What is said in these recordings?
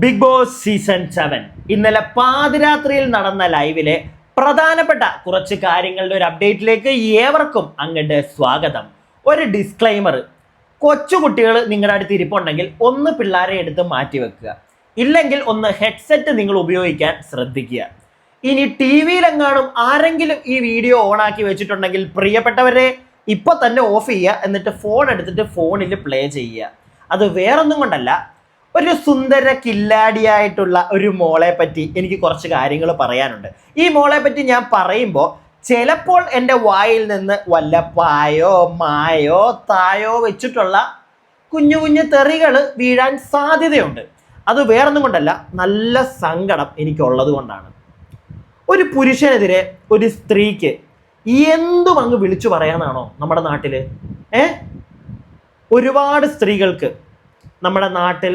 Big boss season seven ഇന്നലെ പാതിരാത്രിയിൽ നടന്ന ലൈവിലെ പ്രധാനപ്പെട്ട കുറച്ച് കാര്യങ്ങളുടെ ഒരു അപ്ഡേറ്റിലേക്ക് ഏവർക്കും അങ്ങോട്ട് സ്വാഗതം. ഒരു ഡിസ്ക്ലൈമർ കൊച്ചുകുട്ടികൾ നിങ്ങളുടെ അടുത്ത് ഇരിപ്പുണ്ടെങ്കിൽ ഒന്ന് പിള്ളേരെ എടുത്ത് മാറ്റി വെക്കുക. ഇല്ലെങ്കിൽ ഒന്ന് ഹെഡ്സെറ്റ് നിങ്ങൾ ഉപയോഗിക്കാൻ ശ്രദ്ധിക്കുക. ഇനി ടി വിയിലെങ്ങാനും ആരെങ്കിലും ഈ വീഡിയോ ഓണാക്കി വെച്ചിട്ടുണ്ടെങ്കിൽ പ്രിയപ്പെട്ടവരെ ഇപ്പൊ തന്നെ ഓഫ് ചെയ്യുക. എന്നിട്ട് ഫോൺ എടുത്തിട്ട് ഫോണിൽ പ്ലേ ചെയ്യുക. അത് വേറൊന്നും കൊണ്ടല്ല. ഒരു സുന്ദര കില്ലാടിയായിട്ടുള്ള ഒരു മോളെ പറ്റി എനിക്ക് കുറച്ച് കാര്യങ്ങൾ പറയാനുണ്ട്. ഈ മോളെ പറ്റി ഞാൻ പറയുമ്പോൾ ചിലപ്പോൾ എന്റെ വായിൽ നിന്ന് വല്ല പായോ മായോ തായോ വെച്ചിട്ടുള്ള കുഞ്ഞു കുഞ്ഞു തെറികൾ വീഴാൻ സാധ്യതയുണ്ട്. അത് വേറൊന്നും കൊണ്ടല്ല നല്ല സങ്കടം എനിക്കുള്ളത് കൊണ്ടാണ്. ഒരു പുരുഷനെതിരെ ഒരു സ്ത്രീക്ക് എന്തും അങ്ങ് വിളിച്ചു പറയാനാണോ നമ്മുടെ നാട്ടിൽ ഏ? ഒരുപാട് സ്ത്രീകൾക്ക് നമ്മുടെ നാട്ടിൽ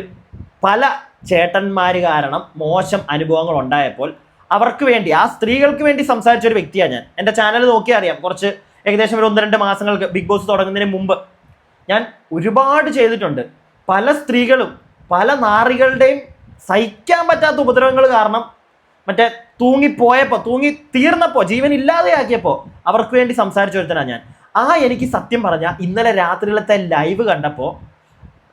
പല ചേട്ടന്മാർ കാരണം മോശം അനുഭവങ്ങൾ ഉണ്ടായപ്പോൾ അവർക്ക് വേണ്ടി ആ സ്ത്രീകൾക്ക് വേണ്ടി സംസാരിച്ച ഒരു വ്യക്തിയാണ് ഞാൻ. എന്റെ ചാനൽ നോക്കിയാൽ അറിയാം. കുറച്ച് ഏകദേശം ഒരു ഒന്ന് രണ്ട് മാസങ്ങൾക്ക് ബിഗ് ബോസ് തുടങ്ങുന്നതിന് മുമ്പ് ഞാൻ ഒരുപാട് ചെയ്തിട്ടുണ്ട്. പല സ്ത്രീകളും പല നാറികളുടെയും സഹിക്കാൻ പറ്റാത്ത ഉപദ്രവങ്ങൾ കാരണം മറ്റേ തൂങ്ങിപ്പോയപ്പോൾ തൂങ്ങി തീർന്നപ്പോൾ ജീവൻ ഇല്ലാതെയാക്കിയപ്പോൾ അവർക്ക് വേണ്ടി സംസാരിച്ചു ഒരുത്തനാണ് ഞാൻ. ആ എനിക്ക് സത്യം പറഞ്ഞാൽ ഇന്നലെ രാത്രിയിലത്തെ ലൈവ് കണ്ടപ്പോൾ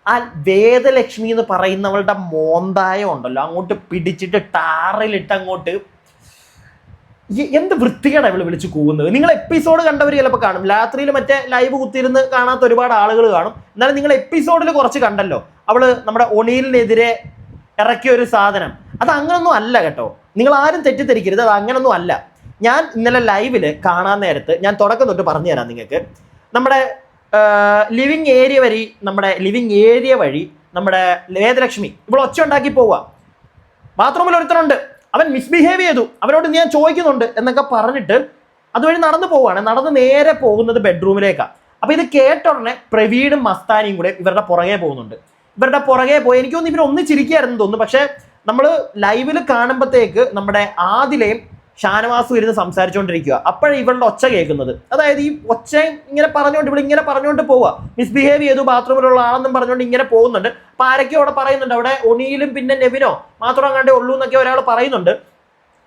ആ വേദലക്ഷ്മി എന്ന് പറയുന്നവളുടെ മോന്തായം ഉണ്ടല്ലോ. അങ്ങോട്ട് പിടിച്ചിട്ട് ടാറിലിട്ട് അങ്ങോട്ട് എന്ത് വൃത്തികേടാ ഇവൾ വിളിച്ച് കൂവുന്നത്? നിങ്ങൾ എപ്പിസോഡ് കണ്ടവർ ചിലപ്പോൾ കാണും. രാത്രിയിൽ മറ്റേ ലൈവ് കുത്തിയിരുന്ന് കാണാത്ത ഒരുപാട് ആളുകൾ കാണും. എന്നാലും നിങ്ങൾ എപ്പിസോഡിൽ കുറച്ച് കണ്ടല്ലോ. അവൾ നമ്മുടെ ഒണിയിലിനെതിരെ ഇറക്കിയ ഒരു സാധനം. അത് അങ്ങനൊന്നും അല്ല കേട്ടോ. നിങ്ങൾ ആരും തെറ്റിദ്ധരിക്കരുത്. അത് അങ്ങനൊന്നും അല്ല. ഞാൻ ഇന്നലെ ലൈവിൽ കാണാൻ നേരത്ത് ഞാൻ തുടക്കം തൊട്ട് പറഞ്ഞു തരാം നിങ്ങൾക്ക്. നമ്മുടെ ലിവിങ് ഏരിയ വഴി നമ്മുടെ ലിവിങ് ഏരിയ വഴി നമ്മുടെ വേദലക്ഷ്മി ഇവിടെ ഒച്ച ഉണ്ടാക്കി പോവുക. ബാത്റൂമിൽ ഒരുത്തനുണ്ട്. അവൻ മിസ്ബിഹേവ് ചെയ്തു. അവനോട് ഞാൻ ചോദിക്കുന്നുണ്ട് എന്നൊക്കെ പറഞ്ഞിട്ട് അതുവഴി നടന്നു പോവുകയാണ്. നടന്ന് നേരെ പോകുന്നത് ബെഡ്റൂമിലേക്കാണ് അപ്പൊ ഇത് കേട്ട ഉടനെ പ്രവീണും മസ്താനിയും കൂടെ ഇവരുടെ പുറകെ പോകുന്നുണ്ട്. ഇവരുടെ പുറകെ പോയി. എനിക്ക് തോന്നുന്നു ഇവർ ഒന്നിച്ചിരിക്കുകയായിരുന്നു തോന്നുന്നു. പക്ഷെ നമ്മൾ ലൈവിൽ കാണുമ്പോഴത്തേക്ക് നമ്മുടെ ആദിലയും ഷാനവാസും ഇരുന്ന് സംസാരിച്ചുകൊണ്ടിരിക്കുക അപ്പോഴാണ് ഇവളുടെ ഒച്ച കേൾക്കുന്നത്. അതായത് ഈ ഒച്ച ഇങ്ങനെ പറഞ്ഞുകൊണ്ട് ഇവിടെ ഇങ്ങനെ പറഞ്ഞുകൊണ്ട് പോവുക മിസ്ബിഹേവ് ചെയ്തു ബാത്റൂമിലുള്ള ആളെന്നും പറഞ്ഞുകൊണ്ട് ഇങ്ങനെ പോകുന്നുണ്ട്. അപ്പൊ ആരൊക്കെ അവിടെ പറയുന്നുണ്ട്. അവിടെ ഒണിയിലും പിന്നെ നെവിനോ മാത്രം അങ്ങാണ്ടേ ഉള്ളൂ എന്നൊക്കെ ഒരാൾ പറയുന്നുണ്ട്.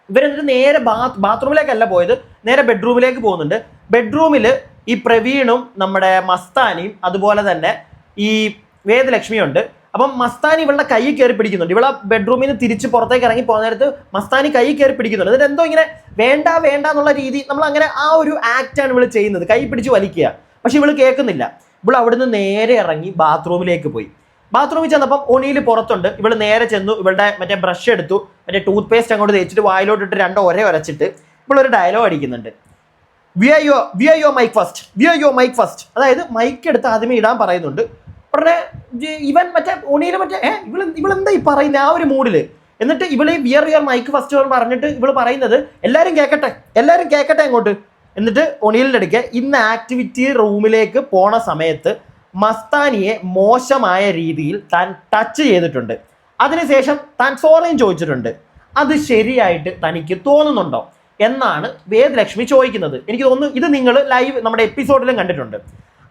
ഇവരെന്നിട്ട് നേരെ ബാത്ത് ബാത്റൂമിലേക്കല്ല പോയത്. നേരെ ബെഡ്റൂമിലേക്ക് പോകുന്നുണ്ട്. ബെഡ്റൂമിൽ ഈ പ്രവീണും നമ്മുടെ മസ്താനിയും അതുപോലെ തന്നെ ഈ വേദലക്ഷ്മിയും ഉണ്ട് അപ്പം മസ്താനി ഇവളുടെ കൈ കയറി പിടിക്കുന്നുണ്ട്. ഇവളെ ബെഡ്റൂമിൽ നിന്ന് തിരിച്ച് പുറത്തേക്ക് ഇറങ്ങി പോകുന്ന നേരത്ത് മസ്താനി കൈ കയറി പിടിക്കുന്നുണ്ട്. എന്നിട്ട് എന്തോ ഇങ്ങനെ വേണ്ട വേണ്ട എന്നുള്ള രീതി നമ്മൾ അങ്ങനെ ആ ഒരു ആക്റ്റാണ് ഇവൾ ചെയ്യുന്നത്. കൈ പിടിച്ച് വലിക്കുക. പക്ഷെ ഇവൾ കേൾക്കുന്നില്ല. ഇവൾ അവിടുന്ന് നേരെ ഇറങ്ങി ബാത്റൂമിലേക്ക് പോയി. ബാത്റൂമിൽ ചെന്നപ്പം ഒണിയിൽ പുറത്തുണ്ട്. ഇവൾ നേരെ ചെന്നു. ഇവളുടെ മറ്റേ ബ്രഷ് എടുത്തു. മറ്റേ ടൂത്ത് പേസ്റ്റ് അങ്ങോട്ട് തേച്ചിട്ട് വായിലോട്ടിട്ട് രണ്ടോ ഒരേ ഉരച്ചിട്ട് ഇവളൊരു ഡയലോഗ് അടിക്കുന്നുണ്ട്. We are yo we are yo mic first we are yo mic first അതായത് മൈക്ക് എടുത്ത് ആദ്യമേ ഇടാൻ പറയുന്നുണ്ട്. ഉടനെ ഇവൻ മറ്റേ ഓണിയിൽ മറ്റേ ഏഹ് ഇവൾ ഇവളെന്താ ഈ പറയുന്നത് ആ ഒരു മൂഡിൽ? എന്നിട്ട് ഇവൾ വിയർ വിയർ മൈക്ക് ഫസ്റ്റ് പറഞ്ഞിട്ട് ഇവൾ പറയുന്നത് എല്ലാരും കേക്കട്ടെ എല്ലാരും കേക്കട്ടെ അങ്ങോട്ട്. എന്നിട്ട് ഒണിയിലിന്റെ അടുക്കെ ഇന്ന് ആക്ടിവിറ്റി റൂമിലേക്ക് പോണ സമയത്ത് മസ്താനിയെ മോശമായ രീതിയിൽ താൻ ടച്ച് ചെയ്തിട്ടുണ്ട്. അതിനുശേഷം താൻ സോറിയും ചോദിച്ചിട്ടുണ്ട്. അത് ശരിയായിട്ട് തനിക്ക് തോന്നുന്നുണ്ടോ? എന്നാണ് വേദലക്ഷ്മി ചോദിക്കുന്നത്. എനിക്ക് തോന്നുന്നു ഇത് നിങ്ങൾ ലൈവ് നമ്മുടെ എപ്പിസോഡിലും കണ്ടിട്ടുണ്ട്.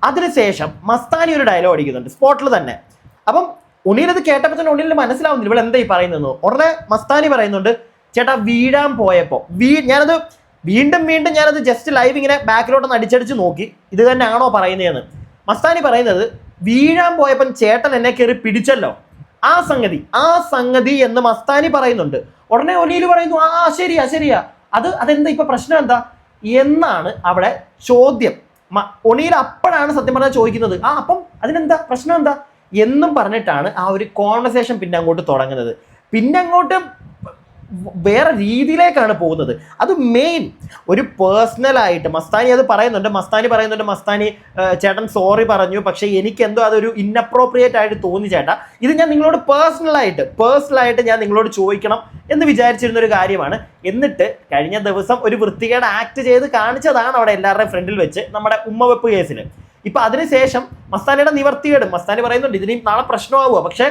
അതിനുശേഷം മസ്താനി ഒരു ഡയലോഗ് അടിക്കുന്നുണ്ട്. സ്പോട്ടിൽ തന്നെ. അപ്പം ഉണ്ണിയിലത് കേട്ടപ്പോൾ തന്നെ ഉണ്ണിയിൽ മനസ്സിലാവുന്നില്ല. ഇവിടെ എന്താ ഈ പറയുന്നത് ഉടനെ മസ്താനി പറയുന്നുണ്ട് ചേട്ടാ വീഴാൻ പോയപ്പോൾ വീ ഞാനത് വീണ്ടും വീണ്ടും ഞാനത് ജസ്റ്റ് ലൈവ് ഇങ്ങനെ ബാക്കിലോട്ടൊന്ന് അടിച്ചടിച്ച് നോക്കി. ഇത് തന്നെയാണോ പറയുന്നതെന്ന്. മസ്താനി പറയുന്നത് വീഴാൻ പോയപ്പം ചേട്ടൻ എന്നെ കയറി പിടിച്ചല്ലോ. ആ സംഗതി ആ സംഗതി എന്ന് മസ്താനി പറയുന്നുണ്ട്. ഉടനെ ഒലിയിൽ പറയുന്നു ആ ശരിയാ ശരിയാ. അത് അതെന്താ? ഇപ്പൊ പ്രശ്നം എന്താ? എന്നാണ് അവിടെ ചോദ്യം. ഒണിയിൽ അപ്പോഴാണ് സത്യം പറഞ്ഞാൽ ചോദിക്കുന്നത്. ആ അപ്പം അതിനെന്താ? പ്രശ്നം എന്താ? എന്നും പറഞ്ഞിട്ടാണ് ആ ഒരു കോൺവെർസേഷൻ പിന്നെ അങ്ങോട്ട് തുടങ്ങുന്നത്. പിന്നെ അങ്ങോട്ട് വേറെ രീതിയിലേക്കാണ് പോകുന്നത്. അത് മെയിൻ ഒരു പേഴ്സണലായിട്ട് മസ്താനി അത് പറയുന്നുണ്ട് മസ്താനി പറയുന്നുണ്ട് മസ്താനി ചേട്ടൻ സോറി പറഞ്ഞു പക്ഷേ എനിക്ക് എന്തോ അതൊരു ഇന്നപ്രോപ്രിയേറ്റ് ആയിട്ട് തോന്നി ചേട്ടാ. ഇത് ഞാൻ നിങ്ങളോട് പേഴ്സണലായിട്ട് പേഴ്സണലായിട്ട് ഞാൻ നിങ്ങളോട് ചോദിക്കണം എന്ന് വിചാരിച്ചിരുന്ന ഒരു കാര്യമാണ്. എന്നിട്ട് കഴിഞ്ഞ ദിവസം ഒരു വൃത്തികേട് ആക്ട് ചെയ്ത് കാണിച്ചതാണ് അവിടെ എല്ലാവരുടെയും ഫ്രണ്ടിൽ വെച്ച് നമ്മുടെ ഉമ്മവെപ്പ് കേസിൽ ഇപ്പൊ അതിനുശേഷം മസ്താനിയുടെ നിവർത്തികേട് മസ്താനി പറയുന്നുണ്ട് ഇതിന് നാളെ പ്രശ്നമാവുക. പക്ഷേ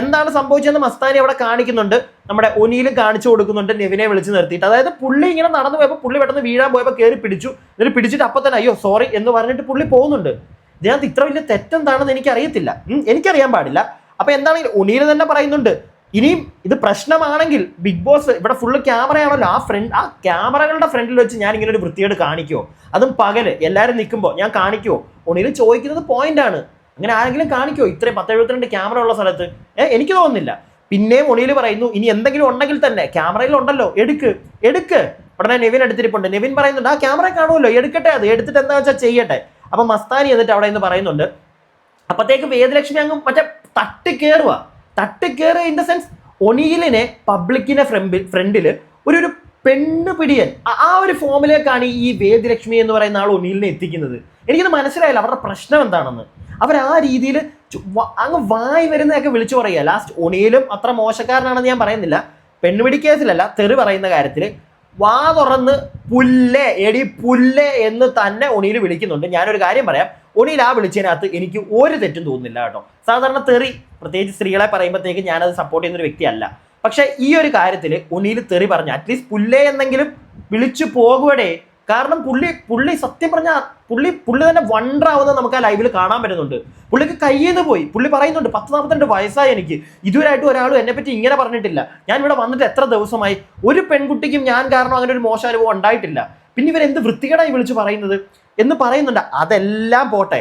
എന്താണ് സംഭവിച്ചതെന്ന് മസ്താനി അവിടെ കാണിക്കുന്നുണ്ട്. നമ്മുടെ ഒനിയിലും കാണിച്ചു കൊടുക്കുന്നുണ്ട് നെവിനെ വിളിച്ച് നിർത്തിയിട്ട്. അതായത് പുള്ളി ഇങ്ങനെ നടന്നു പോയപ്പോൾ പുള്ളി പെട്ടെന്ന് വീഴാൻ പോയപ്പോൾ കയറി പിടിച്ചു. എന്നിട്ട് പിടിച്ചിട്ട് അപ്പം തന്നെ അയ്യോ സോറി എന്ന് പറഞ്ഞിട്ട് പുള്ളി പോകുന്നുണ്ട്. ഇതിനകത്ത് ഇത്ര വലിയ തെറ്റെന്താണെന്ന് എനിക്കറിയത്തില്ല. എനിക്കറിയാൻ പാടില്ല. അപ്പൊ എന്താണ് ഒനിയിൽ തന്നെ പറയുന്നുണ്ട്. ഇനിയും ഇത് പ്രശ്നമാണെങ്കിൽ ബിഗ് ബോസ് ഇവിടെ ഫുള്ള് ക്യാമറയാണല്ലോ. ആ ഫ്രണ്ട് ആ ക്യാമറകളുടെ ഫ്രണ്ടിൽ വെച്ച് ഞാൻ ഇങ്ങനെ ഒരു വൃത്തിയോട് കാണിക്കുമോ അതും പകൽ എല്ലാവരും നിൽക്കുമ്പോൾ ഞാൻ കാണിക്കുമോ ഒണിയിൽ ചോദിക്കുന്നത് പോയിന്റ് ആണ്. അങ്ങനെ ആരെങ്കിലും കാണിക്കോ? ഇത്രയും പത്ത് എഴുപത്തിരണ്ട് ക്യാമറ ഉള്ള സ്ഥലത്ത്. എനിക്ക് തോന്നുന്നില്ല. പിന്നെയും ഒണിയിൽ പറയുന്നു ഇനി എന്തെങ്കിലും ഉണ്ടെങ്കിൽ തന്നെ ക്യാമറയിൽ ഉണ്ടല്ലോ എടുക്ക് എടുക്ക്. ഉടനെ നെവിൻ എടുത്തിരിപ്പുണ്ട്. നെവിൻ പറയുന്നുണ്ട് ആ ക്യാമറ കാണുമല്ലോ എടുക്കട്ടെ അത് എടുത്തിട്ട് എന്താ വെച്ചാൽ ചെയ്യട്ടെ? അപ്പൊ മസ്താനി എന്നിട്ട് അവിടെ നിന്ന് പറയുന്നുണ്ട് അപ്പത്തേക്ക് വേദലക്ഷ്മി അങ്ങ് മറ്റേ തട്ടി കയറുക ഇൻ ദ സെൻസ് ഒണിയിലിനെ പബ്ലിക്കിന്റെ ഫ്രണ്ടിൽ ഫ്രണ്ടിൽ ഒരു ഒരു പെണ്ണ് പിടിയൻ ആ ഒരു ഫോമിലേക്കാണ് ഈ വേദലക്ഷ്മി എന്ന് പറയുന്ന ആൾ ഒണിയിലിനെ എത്തിക്കുന്നത്. എനിക്കത് മനസ്സിലായില്ല അവരുടെ പ്രശ്നം എന്താണെന്ന്. അവർ ആ രീതിയിൽ അങ്ങ് വായി വരുന്നതൊക്കെ വിളിച്ചു പറയുക. ലാസ്റ്റ് ഒണിയിലും അത്ര മോശക്കാരനാണെന്ന് ഞാൻ പറയുന്നില്ല. പെണ്ണുപിടി കേസിലല്ല തെറി പറയുന്ന കാര്യത്തിൽ വാ തുറന്ന് പുല്ലേ എടി പുല്ലേ എന്ന് തന്നെ ഒണിയിൽ വിളിക്കുന്നുണ്ട്. ഞാനൊരു കാര്യം പറയാം. ഒണിയിൽ ആ വിളിച്ചതിനകത്ത് എനിക്ക് ഒരു തെറ്റും തോന്നുന്നില്ല കേട്ടോ. സാധാരണ തെറി പ്രത്യേകിച്ച് സ്ത്രീകളെ പറയുമ്പോഴത്തേക്ക് ഞാനത് സപ്പോർട്ട് ചെയ്യുന്ന ഒരു വ്യക്തിയല്ല. പക്ഷേ ഈ ഒരു കാര്യത്തിൽ ഒണിയിൽ തെറി പറഞ്ഞു അറ്റ്ലീസ്റ്റ് പുല്ലേ എന്നെങ്കിലും വിളിച്ചു പോകുവടേ. കാരണം പുള്ളി പുള്ളി സത്യം പറഞ്ഞാൽ പുള്ളി പുള്ളി തന്നെ വണ്ടർ ആവുന്നത് നമുക്ക് ആ ലൈവിൽ കാണാൻ പറ്റുന്നുണ്ട്. പുള്ളിക്ക് കയ്യിൽ പോയി. പുള്ളി പറയുന്നുണ്ട് പത്ത് നാൽപ്പത്തിരണ്ട് വയസ്സായി എനിക്ക്. ഇതുവരായിട്ടും ഒരാളും എന്നെ പറ്റി ഇങ്ങനെ പറഞ്ഞിട്ടില്ല. ഞാൻ ഇവിടെ വന്നിട്ട് എത്ര ദിവസമായി? ഒരു പെൺകുട്ടിക്കും ഞാൻ കാരണം അങ്ങനെ ഒരു മോശം അനുഭവം ഉണ്ടായിട്ടില്ല. പിന്നെ ഇവരെന്ത് വൃത്തികേടായി വിളിച്ച് പറയുന്നത്? എന്ന് പറയുന്നുണ്ട്. അതെല്ലാം പോട്ടെ.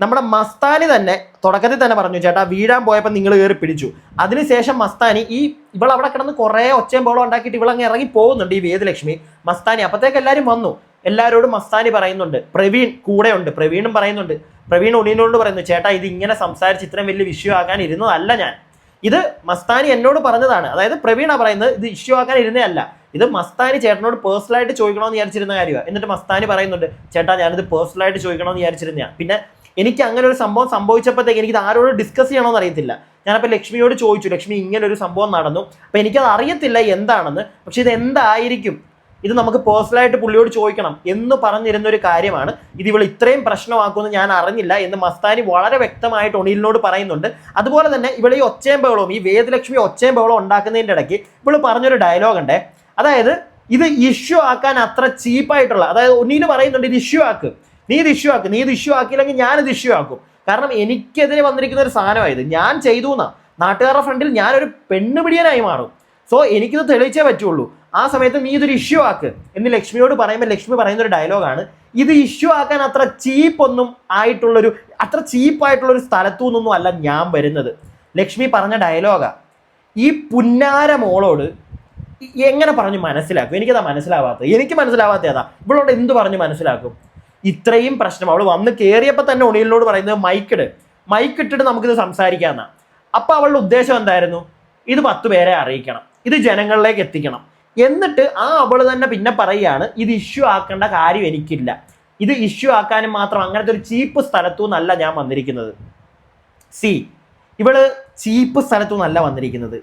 നമ്മുടെ മസ്താനി തന്നെ തുടക്കത്തിൽ തന്നെ പറഞ്ഞു ചേട്ടാ വീഴാൻ പോയപ്പോൾ നിങ്ങൾ കയറി പിടിച്ചു. അതിനുശേഷം മസ്താനി ഈ ഇവൾ അവിടെ കിടന്ന് കുറേ ഒച്ചയും ബോളം ഉണ്ടാക്കിയിട്ട് ഇവളങ്ങ് ഇറങ്ങി പോകുന്നുണ്ട് ഈ വേദലക്ഷ്മി. മസ്താനി അപ്പത്തേക്ക് എല്ലാവരും വന്നു. എല്ലാവരോടും മസ്താനി പറയുന്നുണ്ട്. പ്രവീൺ കൂടെയുണ്ട്. പ്രവീണും പറയുന്നുണ്ട്. പ്രവീൺ ഉണ്ണീനോട് പറയുന്നു ചേട്ടാ ഇത് ഇങ്ങനെ സംസാരിച്ച് ഇത്രയും വലിയ വിഷയം ആക്കാൻ ഇരുന്നതല്ല ഞാൻ. ഇത് മസ്താനി എന്നോട് പറഞ്ഞതാണ്. അതായത് പ്രവീണ പറയുന്നത് ഇത് ഇഷ്യൂ ആക്കാൻ ഇരുന്നേ അല്ല ഇത് മസ്താനി ചേട്ടനോട് പേഴ്സണലായിട്ട് ചോദിക്കണമെന്ന് വിചാരിച്ചിരുന്ന കാര്യമാണ് എന്നിട്ട് മസ്താനി പറയുന്നുണ്ട് ചേട്ടാ ഞാനിത് പേഴ്സണലായിട്ട് ചോദിക്കണമെന്ന് വിചാരിച്ചിരുന്നതാണ് പിന്നെ എനിക്ക് അങ്ങനെ ഒരു സംഭവം സംഭവിച്ചപ്പോഴത്തേക്ക് എനിക്ക് ഇത് ആരോട് ഡിസ്കസ് ചെയ്യണമെന്ന് അറിയത്തില്ല. ഞാനപ്പോൾ ലക്ഷ്മിയോട് ചോദിച്ചു ലക്ഷ്മി ഇങ്ങനെ ഒരു സംഭവം നടന്നു. അപ്പോൾ എനിക്കത് അറിയത്തില്ല എന്താണെന്ന് പക്ഷെ ഇത് എന്തായിരിക്കും? ഇത് നമുക്ക് പേഴ്സണലായിട്ട് പുള്ളിയോട് ചോദിക്കണം എന്ന് പറഞ്ഞിരുന്ന ഒരു കാര്യമാണ്. ഇത് ഇവൾ ഇത്രയും പ്രശ്നമാക്കുമെന്ന് ഞാൻ അറിഞ്ഞില്ല എന്ന് മസ്താനി വളരെ വ്യക്തമായിട്ട് ഒണിലിനോട് പറയുന്നുണ്ട്. അതുപോലെ തന്നെ ഇവൾ ഈ ഒച്ചയും ബഹളവും ഈ വേദലക്ഷ്മി ഒച്ചയും ബഹളവും ഉണ്ടാക്കുന്നതിന്റെ ഇടയ്ക്ക് ഇവൾ പറഞ്ഞൊരു ഡയലോഗ് ഉണ്ടേ. അതായത് ഇത് ഇഷ്യൂ ആക്കാൻ അത്ര ചീപ്പായിട്ടുള്ള അതായത് ഒന്നീൽ പറയുന്നുണ്ട് ഇത് ഇഷ്യൂ ആക്ക്. നീ ഇത് ഇഷ്യൂ ആക്കും നീ ഇത് ഇഷ്യൂ ആക്കിയില്ലെങ്കിൽ ഞാനിത് ഇഷ്യൂ ആക്കും. കാരണം എനിക്കെതിരെ വന്നിരിക്കുന്ന ഒരു സാധനമായത് ഞാൻ ചെയ്തു എന്നാ. നാട്ടുകാരുടെ ഫ്രണ്ടിൽ ഞാനൊരു പെണ്ണുപിടിയനായി മാറും. സോ എനിക്കിത് തെളിയിച്ചേ പറ്റുള്ളൂ. ആ സമയത്ത് നീ ഇതൊരു ഇഷ്യൂ ആക്ക്. എന്ന് ലക്ഷ്മിയോട് പറയുമ്പോൾ ലക്ഷ്മി പറയുന്ന ഒരു ഡയലോഗാണ്. ഇത് ഇഷ്യൂ ആക്കാൻ അത്ര ചീപ്പൊന്നും ആയിട്ടുള്ളൊരു അത്ര ചീപ്പായിട്ടുള്ളൊരു സ്ഥലത്തു നിന്നൊന്നും അല്ല ഞാൻ വരുന്നത്. ലക്ഷ്മി പറഞ്ഞ ഡയലോഗാ. ഈ പുന്നാര മോളോട് എങ്ങനെ പറഞ്ഞു മനസ്സിലാക്കും? എനിക്കതാ മനസ്സിലാവാത്തത്. എനിക്ക് മനസ്സിലാവാത്ത ഏതാ? ഇവളോട് എന്ത് പറഞ്ഞു മനസ്സിലാക്കും? ഇത്രയും പ്രശ്നം. അവൾ വന്ന് കയറിയപ്പോൾ തന്നെ ഒണിയലിനോട് പറയുന്നത് മൈക്കിട്. മൈക്കിട്ടിട്ട് നമുക്കിത് സംസാരിക്കാമെന്നാണ് അപ്പോൾ അവളുടെ ഉദ്ദേശം എന്തായിരുന്നു? ഇത് പത്ത് പേരെ അറിയിക്കണം. ഇത് ജനങ്ങളിലേക്ക് എത്തിക്കണം. എന്നിട്ട് ആ അവൾ തന്നെ പിന്നെ പറയുകയാണ് ഇത് ഇഷ്യൂ ആക്കേണ്ട കാര്യം എനിക്കില്ല. ഇത് ഇഷ്യൂ ആക്കാനും മാത്രം അങ്ങനത്തെ ഒരു ചീപ്പ് സ്ഥലത്തു നിന്നല്ല ഞാൻ വന്നിരിക്കുന്നത്. സി ഇവൾ ചീപ്പ് സ്ഥലത്തു നിന്നല്ല വന്നിരിക്കുന്നത്.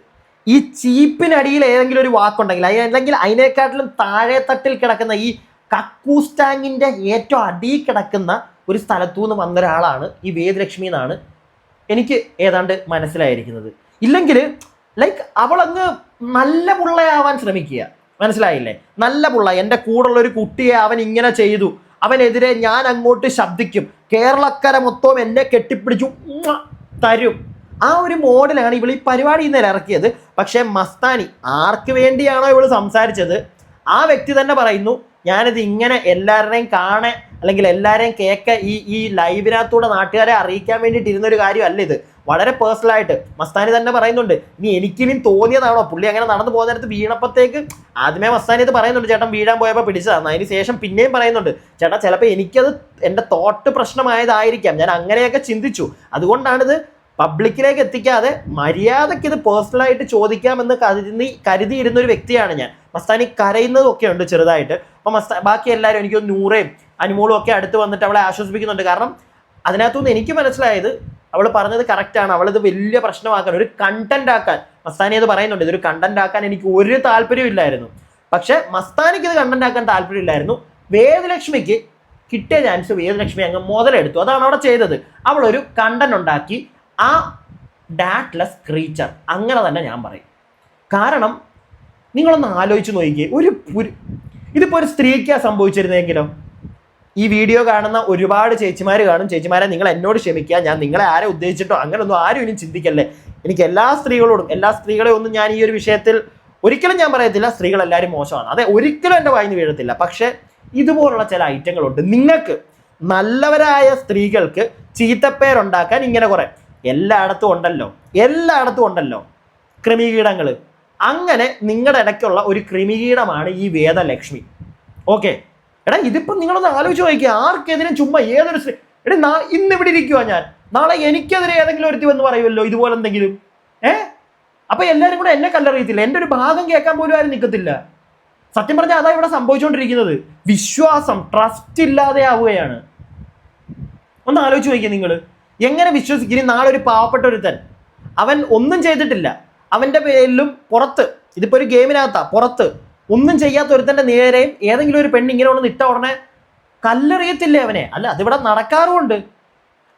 ഈ ചീപ്പിനടിയിൽ ഏതെങ്കിലും ഒരു വാക്കുണ്ടെങ്കിൽ അല്ലെങ്കിൽ അതിനേക്കാട്ടിലും താഴെ തട്ടിൽ കിടക്കുന്ന ഈ കക്കൂസ് ടാങ്കിന്റെ ഏറ്റവും അടിയിൽ കിടക്കുന്ന ഒരു സ്ഥലത്തു നിന്ന് വന്ന ഒരാളാണ് ഈ വേദലക്ഷ്മി എന്നാണ് എനിക്ക് ഏതാണ്ട് മനസ്സിലായിരിക്കുന്നത്. ഇല്ലെങ്കിൽ ലൈക്ക് അവളങ്ങ് നല്ല പുള്ളയാവാൻ ശ്രമിക്കുക. മനസ്സിലായില്ലേ? നല്ല പുള്ള എന്റെ കൂടെയുള്ള ഒരു കുട്ടിയെ അവൻ ഇങ്ങനെ ചെയ്തു. അവനെതിരെ ഞാൻ അങ്ങോട്ട് ശബ്ദിക്കും. കേരളക്കര മൊത്തവും എന്നെ കെട്ടിപ്പിടിച്ചു. തരും. ആ ഒരു മോഡലാണ് ഇവൾ ഈ പരിപാടി ഇന്നലെ ഇറക്കിയത്. പക്ഷേ മസ്താനി ആർക്ക് വേണ്ടിയാണോ ഇവൾ സംസാരിച്ചത്? ആ വ്യക്തി തന്നെ പറയുന്നു ഞാനിത് ഇങ്ങനെ എല്ലാവരുടെയും കാണെ അല്ലെങ്കിൽ എല്ലാവരെയും കേക്ക ഈ ഈ ലൈവിനകത്തൂടെ നാട്ടുകാരെ അറിയിക്കാൻ വേണ്ടിയിട്ട് ഇരുന്നൊരു കാര്യമല്ല ഇത്. വളരെ പേഴ്സണൽ ആയിട്ട് മസ്താനി തന്നെ പറയുന്നുണ്ട് ഇനി എനിക്കിനി തോന്നിയതാണോ? പുള്ളി അങ്ങനെ നടന്നു പോകുന്ന നേരത്ത് വീണപ്പോഴത്തേക്ക് ആദ്യമേ മസ്താനി ഇത് പറയുന്നുണ്ട് ചേട്ടൻ വീഴാൻ പോയപ്പോൾ പിടിച്ചതാണ് അതിന് ശേഷം പിന്നെയും പറയുന്നുണ്ട് ചേട്ടാ ചിലപ്പോൾ എനിക്കത് എന്റെ തോട്ട് പ്രശ്നമായതായിരിക്കാം. ഞാൻ അങ്ങനെയൊക്കെ ചിന്തിച്ചു. അതുകൊണ്ടാണിത് പബ്ലിക്കിലേക്ക് എത്തിക്കാതെ മര്യാദയ്ക്ക് ഇത് പേഴ്സണലായിട്ട് ചോദിക്കാമെന്ന് കരുതി കരുതിയിരുന്ന ഒരു വ്യക്തിയാണ് ഞാൻ. മസ്താനി കരയുന്നതും ഒക്കെ ഉണ്ട് ചെറുതായിട്ട്. അപ്പൊ മസ്താ ബാക്കി എല്ലാവരും എനിക്ക് നൂറേയും അനുമോളും ഒക്കെ അടുത്ത് വന്നിട്ട് അവളെ ആശ്വസിപ്പിക്കുന്നുണ്ട്. കാരണം അതിനകത്തുനിന്ന് എനിക്ക് മനസ്സിലായത് അവൾ പറഞ്ഞത് കറക്റ്റാണ് അവളിത് വലിയ പ്രശ്നമാക്കാൻ ഒരു കണ്ടന്റ് ആക്കാൻ. മസ്താനി അത് പറയുന്നുണ്ട് ഇതൊരു കണ്ടന്റ് ആക്കാൻ എനിക്ക് ഒരു താല്പര്യം ഇല്ലായിരുന്നു. പക്ഷെ മസ്താനിക്ക് ഇത് കണ്ടന്റ് ആക്കാൻ താല്പര്യമില്ലായിരുന്നു വേദലക്ഷ്മിക്ക് കിട്ടിയ ചാൻസ് വേദലക്ഷ്മി അങ്ങ് മുതലെടുത്തു. അതാണ് അവിടെ ചെയ്തത്. അവളൊരു കണ്ടന്റ് ഉണ്ടാക്കി. ആ ഡാറ്റ്ലെസ് ക്രീച്ചർ അങ്ങനെ തന്നെ ഞാൻ പറയും. കാരണം നിങ്ങളൊന്ന് ആലോചിച്ച് നോക്കിയേ ഒരു പുരു ഇതിപ്പോൾ ഒരു സ്ത്രീക്കാ സംഭവിച്ചിരുന്നെങ്കിലോ? ഈ വീഡിയോ കാണുന്ന ഒരുപാട് ചേച്ചിമാർ കാണും. ചേച്ചിമാരെ നിങ്ങൾ എന്നോട് ക്ഷമിക്കുക. ഞാൻ നിങ്ങളെ ആരെ ഉദ്ദേശിച്ചിട്ടോ അങ്ങനെയൊന്നും ആരും ഇനി ചിന്തിക്കല്ലേ. എനിക്ക് എല്ലാ സ്ത്രീകളോടും എല്ലാ സ്ത്രീകളെ ഒന്നും ഞാൻ ഈ ഒരു വിഷയത്തിൽ ഒരിക്കലും ഞാൻ പറയത്തില്ല. സ്ത്രീകൾ എല്ലാവരും മോശമാണ്. അതെ ഒരിക്കലും എന്റെ വായിന്ന് വീഴത്തില്ല. പക്ഷേ ഇതുപോലുള്ള ചില ഐറ്റങ്ങളുണ്ട് നിങ്ങൾക്ക് നല്ലവരായ സ്ത്രീകൾക്ക് ചീത്തപ്പേരുണ്ടാക്കാൻ ഇങ്ങനെ കുറെ എല്ലായിടത്തും ഉണ്ടല്ലോ എല്ലായിടത്തും ഉണ്ടല്ലോ ക്രിമികീടങ്ങൾ അങ്ങനെ നിങ്ങളുടെ ഇടയ്ക്കുള്ള ഒരു ക്രിമികീടമാണ് ഈ വേദലക്ഷ്മി. ഓക്കെ? എടാ ഇതിപ്പം നിങ്ങളൊന്ന് ആലോചിച്ച് നോക്കിക്കുക ആർക്കെതിരും ചുമ്മാ ഏതൊരു എടാ നാ ഇന്ന് ഇവിടെ ഇരിക്കുക ഞാൻ. നാളെ എനിക്കെതിരെ ഏതെങ്കിലും ഒരുത്തി വന്ന് പറയുമല്ലോ ഇതുപോലെ എന്തെങ്കിലും? ഏ? അപ്പൊ എല്ലാവരും കൂടെ എന്നെ കല്ലറിയത്തില്ല. എന്റെ ഒരു ഭാഗം കേൾക്കാൻ പോലും ആരും നിൽക്കത്തില്ല സത്യം പറഞ്ഞാൽ അതാ ഇവിടെ സംഭവിച്ചുകൊണ്ടിരിക്കുന്നത് വിശ്വാസം ട്രസ്റ്റ് ഇല്ലാതെ ആവുകയാണ് ഒന്ന് ആലോചിച്ച് നോക്കിയ നിങ്ങൾ എങ്ങനെ വിശ്വസിക്കും? ഇനി നാളെ ഒരു പാവപ്പെട്ട ഒരുത്തൻ. അവൻ ഒന്നും ചെയ്തിട്ടില്ല. അവന്റെ പേരിലും പുറത്ത് ഇതിപ്പോൾ ഒരു ഗെയിമിനകത്താ പുറത്ത് ഒന്നും ചെയ്യാത്ത ഒരുത്തന്റെ നേരെയും ഏതെങ്കിലും ഒരു പെണ്ണ് ഇങ്ങനെ ഒന്ന് ഇട്ട ഉടനെ കല്ലെറിയത്തില്ലേ അവനെ? അല്ല അതിവിടെ നടക്കാറുമുണ്ട്.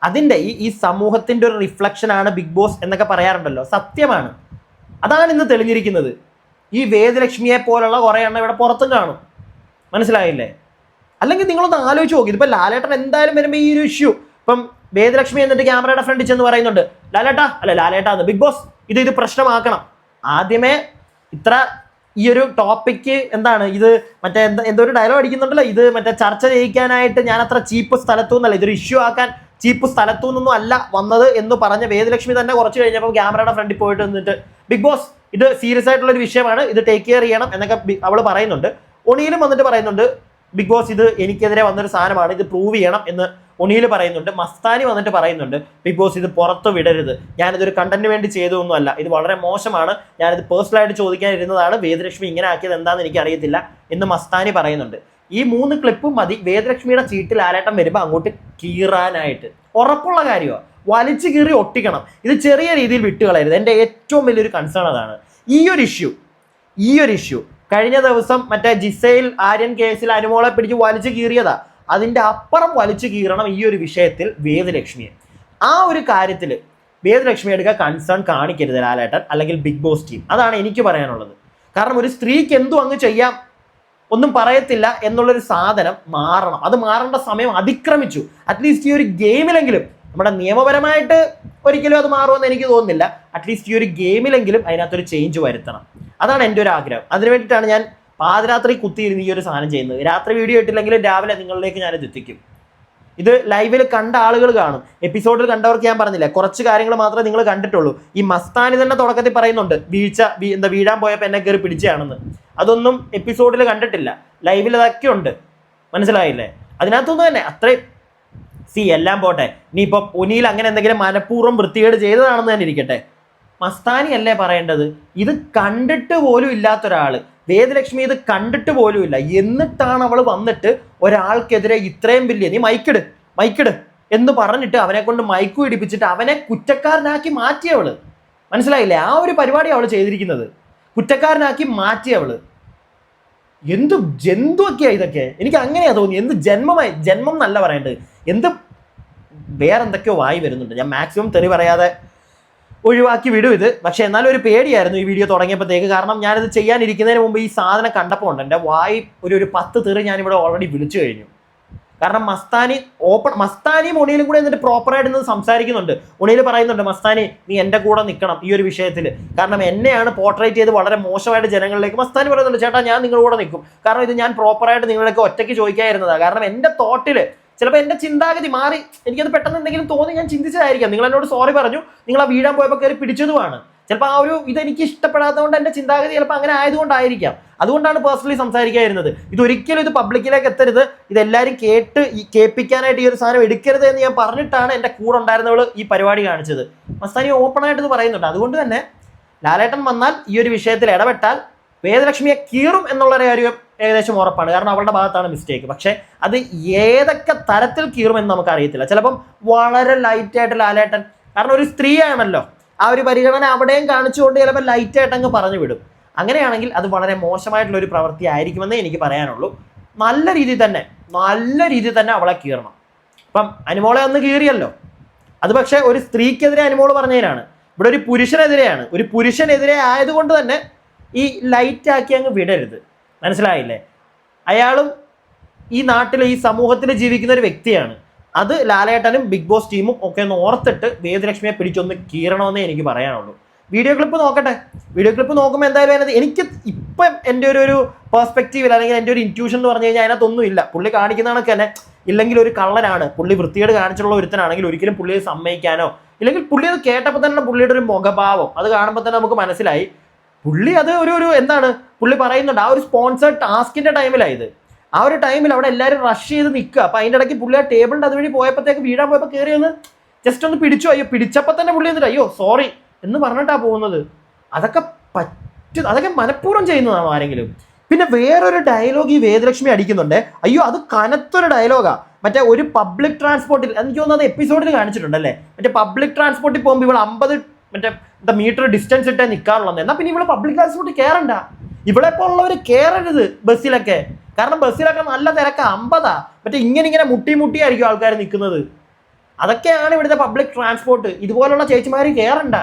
അതിന്റെ ഈ ഈ സമൂഹത്തിന്റെ ഒരു റിഫ്ലക്ഷൻ ആണ് ബിഗ് ബോസ് എന്നൊക്കെ പറയാറുണ്ടല്ലോ. സത്യമാണ്. അതാണ് ഇന്ന് തെളിഞ്ഞിരിക്കുന്നത്. ഈ വേദലക്ഷ്മിയെ പോലുള്ള കുറേ എണ്ണം ഇവിടെ പുറത്തും കാണും. മനസ്സിലായില്ലേ? അല്ലെങ്കിൽ നിങ്ങളൊന്ന് ആലോചിച്ച് നോക്കി. ഇതിപ്പോൾ ലാലേട്ടൻ എന്തായാലും വരുമ്പോൾ ഈ ഒരു ഇഷ്യൂ ഇപ്പം വേദലക്ഷ്മി എന്നിട്ട് ക്യാമറയുടെ ഫ്രണ്ടിൽ ചെന്ന് പറയുന്നുണ്ട് ലാലേട്ടാ അല്ല ലാലേട്ടാന്ന്. ബിഗ് ബോസ് ഇത് ഇത് പ്രശ്നമാക്കണം. ആദ്യമേ ഇത്ര ഈ ഒരു ടോപ്പിക്ക് എന്താണ് ഇത് മറ്റേ എന്താ എന്തോ ഒരു ഡയലോഗ് അടിക്കുന്നുണ്ടല്ലോ ഇത് മറ്റേ ചർച്ച ചെയ്യിക്കാനായിട്ട് ഞാൻ അത്ര ചീപ്പ് സ്ഥലത്തു നിന്നല്ല ഇതൊരു ഇഷ്യൂ ആക്കാൻ ചീപ്പ് സ്ഥലത്തു നിന്നൊന്നും അല്ല വന്നത് എന്ന് പറഞ്ഞ വേദലക്ഷ്മി തന്നെ കുറച്ച് കഴിഞ്ഞപ്പോൾ ക്യാമറയുടെ ഫ്രണ്ടിൽ പോയിട്ട് നിന്നിട്ട് ബിഗ് ബോസ് ഇത് സീരിയസ് ആയിട്ടുള്ള ഒരു വിഷയമാണ് ഇത് ടേക്ക് കെയർ ചെയ്യണം എന്നൊക്കെ അവൾ പറയുന്നുണ്ട്. ഒണിയിലും വന്നിട്ട് പറയുന്നുണ്ട് ബിഗ് ബോസ് ഇത് എനിക്കെതിരെ വന്നൊരു സാധനമാണ് ഇത് പ്രൂവ് ചെയ്യണം എന്ന്. ഒണിയിൽ പറയുന്നുണ്ട് മസ്താനി വന്നിട്ട് പറയുന്നുണ്ട് ബിഗ് ബോസ് ഇത് പുറത്ത് വിടരുത്. ഞാനിതൊരു കണ്ടന്റിന് വേണ്ടി ചെയ്തതൊന്നുമല്ല. ഇത് വളരെ മോശമാണ്. ഞാനിത് പേഴ്സണലായിട്ട് ചോദിക്കാനിരുന്നതാണ് വേദലക്ഷ്മി ഇങ്ങനെ ആക്കിയത് എന്താണെന്ന് എനിക്ക് അറിയത്തില്ല എന്ന് മസ്താനി പറയുന്നുണ്ട്. ഈ മൂന്ന് ക്ലിപ്പും മതി. വേദലക്ഷ്മിയുടെ ചീട്ടിൽ ആരാട്ടം വരുമ്പോൾ അങ്ങോട്ട് കീറാനായിട്ട്. ഉറപ്പുള്ള കാര്യമാണ് വലിച്ചു കീറി ഒട്ടിക്കണം. ഇത് ചെറിയ രീതിയിൽ വിട്ടുകളയരുത്. എന്റെ ഏറ്റവും വലിയൊരു കൺസേൺ അതാണ്. ഈ ഒരു ഇഷ്യൂ ഈ ഒരു ഇഷ്യൂ കഴിഞ്ഞ ദിവസം മറ്റേ ജിസൈൽ ആര്യൻ കേസിൽ അനുമോളെ പിടിച്ച് വലിച്ചു കീറിയതാ. അതിന്റെ അപ്പുറം വലിച്ചു കീറണം ഈ ഒരു വിഷയത്തിൽ വേദലക്ഷ്മിയെ. ആ ഒരു കാര്യത്തിൽ വേദലക്ഷ്മി എടുക്കുക കൺസേൺ കാണിക്കരുത് ലാലേട്ടൻ അല്ലെങ്കിൽ ബിഗ് ബോസ് ടീം അതാണ് എനിക്ക് പറയാനുള്ളത്. കാരണം ഒരു സ്ത്രീക്ക് എന്തും അങ്ങ് ചെയ്യാം ഒന്നും പറയത്തില്ല എന്നുള്ളൊരു സാധനം മാറണം. അത് മാറേണ്ട സമയം അതിക്രമിച്ചു. അറ്റ്ലീസ്റ്റ് ഈ ഒരു ഗെയിമിലെങ്കിലും നമ്മുടെ നിയമപരമായിട്ട് ഒരിക്കലും അത് മാറുമെന്ന് എനിക്ക് തോന്നുന്നില്ല. അറ്റ്ലീസ്റ്റ് ഈ ഒരു ഗെയിമിലെങ്കിലും അതിനകത്തൊരു ചേഞ്ച് വരുത്തണം. അതാണ് എന്റെ ഒരു ആഗ്രഹം. അതിനു വേണ്ടിയിട്ടാണ് ഞാൻ പാതിരാത്രി കുത്തിയിരുന്ന് ഈ ഒരു സാധനം ചെയ്യുന്നത്. രാത്രി വീഡിയോ ഇട്ടില്ലെങ്കിലും രാവിലെ നിങ്ങളിലേക്ക് ഞാനിത് എത്തിക്കും. ഇത് ലൈവിൽ കണ്ട ആളുകൾ കാണും. എപ്പിസോഡിൽ കണ്ടവർക്ക് ഞാൻ പറഞ്ഞില്ല കുറച്ച് കാര്യങ്ങൾ മാത്രമേ നിങ്ങൾ കണ്ടിട്ടുള്ളൂ. ഈ മസ്താനി തന്നെ തുടക്കത്തിൽ പറയുന്നുണ്ട് വീഴ്ച എന്താ വീഴാൻ പോയപ്പോൾ എന്നെ കയറി പിടിച്ചാണെന്ന് അതൊന്നും എപ്പിസോഡിൽ കണ്ടിട്ടില്ല. ലൈവിൽ അതൊക്കെ ഉണ്ട്. മനസ്സിലായില്ലേ? അതിനകത്തൊന്നും തന്നെ അത്രയും സി എല്ലാം പോട്ടെ. ഇനിയിപ്പോൾ ഒനിയിൽ അങ്ങനെ എന്തെങ്കിലും മനഃപൂർവം വൃത്തികേട് ചെയ്തതാണെന്ന് തന്നെ ഇരിക്കട്ടെ. മസ്താനി അല്ലേ പറയേണ്ടത്? ഇത് കണ്ടിട്ട് പോലും ഒരാൾ വേദലക്ഷ്മി ഇത് കണ്ടിട്ട് പോലും ഇല്ല. എന്നിട്ടാണ് അവൾ വന്നിട്ട് ഒരാൾക്കെതിരെ ഇത്രയും വലിയ നീ മൈക്കിട് മൈക്കിട് എന്ന് പറഞ്ഞിട്ട് അവനെ കൊണ്ട് മൈക്കു പിടിപ്പിച്ചിട്ട് അവനെ കുറ്റക്കാരനാക്കി മാറ്റിയവൾ മനസ്സിലായില്ലേ? ആ ഒരു പരിപാടി അവൾ ചെയ്തിരിക്കുന്നത്. കുറ്റക്കാരനാക്കി മാറ്റിയവൾ എന്ത് ജന്തുവൊക്കെയാ ഇതൊക്കെ? എനിക്ക് അങ്ങനെയാ തോന്നി എന്ത് ജന്മമായി ജന്മം എന്നല്ല പറയേണ്ടത്. എന്ത് വേറെന്തൊക്കെയോ വായി വരുന്നുണ്ട്. ഞാൻ മാക്സിമം തെറി പറയാതെ ഒഴിവാക്കി വിടും ഇത്. പക്ഷെ എന്നാലും ഒരു പേടിയായിരുന്നു ഈ വീഡിയോ തുടങ്ങിയപ്പോഴത്തേക്ക്. കാരണം ഞാനിത് ചെയ്യാനിരിക്കുന്നതിന് മുമ്പ് ഈ സാധനം കണ്ടപ്പോൾ ഉണ്ട്. എന്റെ വായി ഒരു ഒരു പത്ത് തെറി ഞാനിവിടെ ഓൾറെഡി വിളിച്ചു കഴിഞ്ഞു. കാരണം മസ്താനി ഓപ്പൺ മസ്താനിയും ഉണിയിലും കൂടെ എന്നിട്ട് പ്രോപ്പറായിട്ട് നിന്ന് സംസാരിക്കുന്നുണ്ട്. ഉണിയിൽ പറയുന്നുണ്ട് മസ്താനി നീ എന്റെ കൂടെ നിൽക്കണം ഈ ഒരു വിഷയത്തിൽ. കാരണം എന്നെയാണ് പോർട്രേറ്റ് ചെയ്ത് വളരെ മോശമായിട്ട് ജനങ്ങളിലേക്ക് മസ്താനി പറയുന്നുണ്ട് ചേട്ടാ ഞാൻ നിങ്ങളുടെ കൂടെ നിൽക്കും. കാരണം ഇത് ഞാൻ പ്രോപ്പറായിട്ട് നിങ്ങളൊക്കെ ഒറ്റയ്ക്ക് ചോദിക്കാതിരുന്നതാണ് കാരണം എന്റെ തോട്ടിൽ ചിലപ്പോൾ എന്റെ ചിന്താഗതി മാറി. എനിക്കത് പെട്ടെന്ന് എന്തെങ്കിലും തോന്നി ഞാൻ ചിന്തിച്ചതായിരിക്കാം. നിങ്ങൾ എന്നോട് സോറി പറഞ്ഞു. നിങ്ങൾ ആ വീഴാൻ പോയപ്പോൾ കയറി പിടിച്ചതുമാണ്. ചിലപ്പോൾ ആ ഒരു ഇതെനിക്ക് ഇഷ്ടപ്പെടാത്തതുകൊണ്ട് എന്റെ ചിന്താഗതി ചിലപ്പോൾ അങ്ങനെ ആയതുകൊണ്ടായിരിക്കാം. അതുകൊണ്ടാണ് പേഴ്സണലി സംസാരിക്കാതിരുന്നത്. ഇതൊരിക്കലും ഇത് പബ്ലിക്കിലേക്ക് എത്തരുത്. ഇതെല്ലാവരും കേട്ട് ഈ കേൾപ്പിക്കാനായിട്ട് ഈ ഒരു സാധനം എടുക്കരുത് എന്ന് ഞാൻ പറഞ്ഞിട്ടാണ് എന്റെ കൂടെ ഉണ്ടായിരുന്നവൾ ഈ പരിപാടി കാണിച്ചത്. മസ്താനി ഓപ്പണായിട്ട് ഇത് പറയുന്നുണ്ട്. അതുകൊണ്ട് തന്നെ ലാലേട്ടൻ വന്നാൽ ഈ ഒരു വിഷയത്തിൽ ഇടപെട്ടാൽ വേദലക്ഷ്മിയെ കീറും എന്നുള്ള കാര്യം ഏകദേശം ഉറപ്പാണ്. കാരണം അവളുടെ ഭാഗത്താണ് മിസ്റ്റേക്ക് പക്ഷെ അത് ഏതൊക്കെ തരത്തിൽ കീറുമെന്ന് നമുക്ക് അറിയത്തില്ല ചിലപ്പം വളരെ ലൈറ്റായിട്ട് ലാലേട്ടൻ കാരണം ഒരു സ്ത്രീയാണല്ലോ ആ ഒരു പരിഗണന അവിടെയും കാണിച്ചുകൊണ്ട് ചിലപ്പോൾ ലൈറ്റായിട്ട് അങ്ങ് പറഞ്ഞു വിടും. അങ്ങനെയാണെങ്കിൽ അത് വളരെ മോശമായിട്ടുള്ള ഒരു പ്രവൃത്തി ആയിരിക്കുമെന്നേ എനിക്ക് പറയാനുള്ളൂ. നല്ല രീതിയിൽ തന്നെ നല്ല രീതിയിൽ തന്നെ അവളെ കീറണം. അപ്പം അനുമോളെ അന്ന് കീറിയല്ലോ. അത് പക്ഷേ ഒരു സ്ത്രീക്കെതിരെ അനുമോൾ പറഞ്ഞതിനാണ്. ഇവിടെ ഒരു പുരുഷനെതിരെയാണ്. ഒരു പുരുഷനെതിരെ ആയതുകൊണ്ട് തന്നെ ഈ ലൈറ്റ് ആക്കി അങ്ങ് വിടരുത്. മനസ്സിലായില്ലേ? അയാളും ഈ നാട്ടിൽ ഈ സമൂഹത്തിൽ ജീവിക്കുന്ന ഒരു വ്യക്തിയാണ്. അത് ലാലേട്ടനും ബിഗ് ബോസ് ടീമും ഒക്കെ ഒന്ന് ഓർത്തിട്ട് വേദലക്ഷ്മിയെ പിടിച്ചൊന്ന് കീറണമെന്നേ എനിക്ക് പറയാനുള്ളൂ. വീഡിയോ ക്ലിപ്പ് നോക്കട്ടെ. വീഡിയോ ക്ലിപ്പ് നോക്കുമ്പോൾ എന്തായാലും അതിനകത്ത് എനിക്ക് ഇപ്പം എന്റെ ഒരു ഒരു പെർസ്പെക്റ്റീവിൽ അല്ലെങ്കിൽ എന്റെ ഒരു ഇന്റ്യൂഷൻ എന്ന് പറഞ്ഞു കഴിഞ്ഞാൽ അതിനകത്തൊന്നും ഇല്ല. പുള്ളി കാണിക്കുന്ന കണക്ക് തന്നെ ഇല്ലെങ്കിൽ ഒരു കള്ളനാണ്. പുള്ളി വൃത്തികേട് കാണിച്ചിട്ടുള്ള ഒരുത്തനാണെങ്കിൽ ഒരിക്കലും പുള്ളിയെ സമ്മതിക്കാനോ. ഇല്ലെങ്കിൽ പുള്ളി അത് കേട്ടപ്പോൾ തന്നെ പുള്ളിയുടെ ഒരു മുഖഭാവം. അത് കാണുമ്പോൾ തന്നെ നമുക്ക് മനസ്സിലായി. പുള്ളി അത് ഒരു ഒരു എന്താണ്? പുള്ളി പറയുന്നുണ്ട് ആ ഒരു സ്പോൺസേഡ് ടാസ്കിന്റെ ടൈമിലായത് ആ ഒരു ടൈമിൽ അവിടെ എല്ലാവരും റഷ് ചെയ്ത് നിൽക്കുക. അപ്പൊ അതിന്റെ ഇടയ്ക്ക് പുള്ളി ആ ടേബിളിന്റെ അതുവഴി പോയപ്പോഴത്തേക്ക് വീഴാൻ പോയപ്പോൾ കയറി ഒന്ന് ജസ്റ്റ് ഒന്ന് പിടിച്ചു. അയ്യോ പിടിച്ചപ്പോൾ തന്നെ പുള്ളി എന്നിട്ട് അയ്യോ സോറി എന്ന് പറഞ്ഞിട്ടാ പോകുന്നത്. അതൊക്കെ പറ്റു അതൊക്കെ മനഃപൂർവം ചെയ്യുന്നതാണ് ആരെങ്കിലും. പിന്നെ വേറൊരു ഡയലോഗ് ഈ വേദലക്ഷ്മി അടിക്കുന്നുണ്ട്. അയ്യോ അത് കനത്തൊരു ഡയലോഗാ മറ്റേ ഒരു പബ്ലിക് ട്രാൻസ്പോർട്ടിൽ എനിക്ക് തോന്നുന്നത് എപ്പിസോഡിൽ കാണിച്ചിട്ടുണ്ടല്ലേ? മറ്റേ പബ്ലിക് ട്രാൻസ്പോർട്ടിൽ പോകുമ്പോൾ ഇവൾ അമ്പത് മറ്റേ മീറ്റർ ഡിസ്റ്റൻസ് ഇട്ടേ നിൽക്കാറുള്ളത് എന്നാൽ പിന്നെ ഇവിടെ പബ്ലിക് ട്രാൻസ്പോർട്ട് കയറണ്ട ഇവിടെ ഇപ്പോൾ ഉള്ളവർ കയറരുത് ബസ്സിലൊക്കെ. കാരണം ബസ്സിലൊക്കെ നല്ല തിരക്ക് അമ്പതാ. മറ്റേ ഇങ്ങനെ ഇങ്ങനെ മുട്ടി മുട്ടിയായിരിക്കും ആൾക്കാർ നിൽക്കുന്നത് അതൊക്കെയാണ് ഇവിടുത്തെ പബ്ലിക് ട്രാൻസ്പോർട്ട് ഇതുപോലുള്ള ചേച്ചിമാർ കയറണ്ട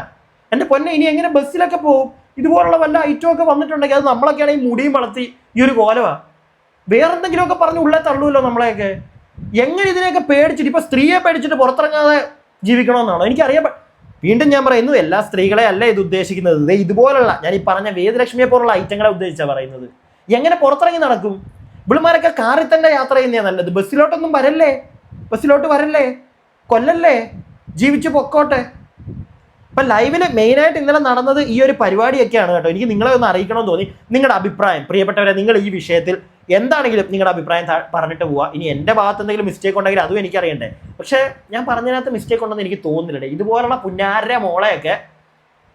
എന്റെ പൊന്നെ ഇനി എങ്ങനെ ബസ്സിലൊക്കെ പോകും ഇതുപോലുള്ള വല്ല ഐറ്റമൊക്കെ വന്നിട്ടുണ്ടെങ്കിൽ അത് നമ്മളൊക്കെയാണ് ഈ മുടിയും വളർത്തി ഈ ഒരു കോലവാ വേറെന്തെങ്കിലുമൊക്കെ പറഞ്ഞ് ഉള്ളേ തള്ളുമല്ലോ നമ്മളെയൊക്കെ. എങ്ങനെ ഇതിനെയൊക്കെ പേടിച്ചിട്ട് ഇപ്പൊ സ്ത്രീയെ പേടിച്ചിട്ട് പുറത്തിറങ്ങാതെ ജീവിക്കണമെന്നാണോ? എനിക്കറിയാം വീണ്ടും ഞാൻ പറയുന്നു എല്ലാ സ്ത്രീകളെ അല്ല ഇത് ഉദ്ദേശിക്കുന്നത്. ഇതുപോലുള്ള ഞാൻ ഈ പറഞ്ഞ വേദലക്ഷ്മിയെ പോലുള്ള ഐറ്റങ്ങളെ ഉദ്ദേശിച്ചാണ് പറയുന്നത്. എങ്ങനെ പുറത്തിറങ്ങി നടക്കും? ഇവിളുമാരൊക്കെ കാറിൽ തന്നെ യാത്ര ചെയ്യുന്നതാണ് നല്ലത്. ബസ്സിലോട്ടൊന്നും വരല്ലേ? ബസ്സിലോട്ട് വരല്ലേ? കൊല്ലല്ലേ? ജീവിച്ചു പൊക്കോട്ടെ? ഇപ്പൊ ലൈവിൽ മെയിനായിട്ട് ഇന്നലെ നടന്നത് ഈ ഒരു പരിപാടിയൊക്കെയാണ് കേട്ടോ. എനിക്ക് നിങ്ങളെ ഒന്ന് അറിയിക്കണമെന്ന് തോന്നി. നിങ്ങളുടെ അഭിപ്രായം. പ്രിയപ്പെട്ടവരെ നിങ്ങൾ ഈ വിഷയത്തിൽ എന്താണെങ്കിലും നിങ്ങളുടെ അഭിപ്രായം പറഞ്ഞിട്ട് പോവുക ഇനി എന്റെ ഭാഗത്ത് എന്തെങ്കിലും മിസ്റ്റേക്ക് ഉണ്ടെങ്കിൽ അതും എനിക്കറിയണ്ടേ. പക്ഷേ ഞാൻ പറഞ്ഞതിനകത്ത് മിസ്റ്റേക്ക് ഉണ്ടെന്ന് എനിക്ക് തോന്നുന്നില്ല. ഇതുപോലുള്ള പുന്നാര മോളെയൊക്കെ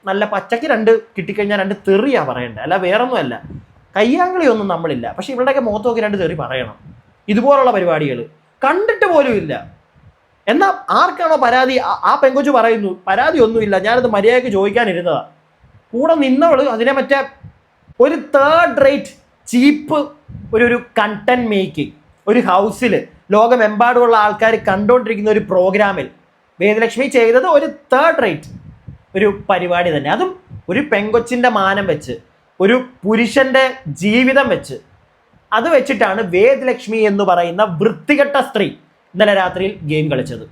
നല്ല പച്ചക്ക് രണ്ട് കിട്ടിക്കഴിഞ്ഞാൽ രണ്ട് തെറിയാ പറയണ്ടേ. അല്ല വേറൊന്നുമല്ല. കയ്യാങ്കളിയൊന്നും നമ്മളില്ല. പക്ഷെ ഇവരുടെയൊക്കെ മുഖത്ത് നോക്കി രണ്ട് തെറി പറയണം. ഇതുപോലുള്ള പരിപാടികൾ കണ്ടിട്ട് പോലും ഇല്ല. എന്നാ ആർക്കാണോ പരാതി? ആ പെങ്കൊച്ചു പറയുന്നു പരാതി ഒന്നുമില്ല ഞാനത് മര്യാദയ്ക്ക് ചോദിക്കാനിരുന്നതാ. കൂടെ നിന്നവൾ അതിനെ മറ്റേ ഒരു തേർഡ് റേറ്റ് ചീപ്പ് ഒരു ഒരു കണ്ടന്റ് മേക്കിംഗ് ഒരു ഹൗസിൽ ലോകമെമ്പാടുമുള്ള ആൾക്കാർ കണ്ടുകൊണ്ടിരിക്കുന്ന ഒരു പ്രോഗ്രാമിൽ വേദലക്ഷ്മി ചെയ്തത് ഒരു തേർഡ് റേറ്റ് ഒരു പരിപാടി തന്നെ. അതും ഒരു പെങ്കൊച്ചിന്റെ മാനം വെച്ച് ഒരു പുരുഷന്റെ ജീവിതം വെച്ച്. അത് വെച്ചിട്ടാണ് വേദലക്ഷ്മി എന്ന് പറയുന്ന വൃത്തികെട്ട സ്ത്രീ ഇന്നലെ രാത്രിയിൽ ഗെയിം കളിച്ചത്.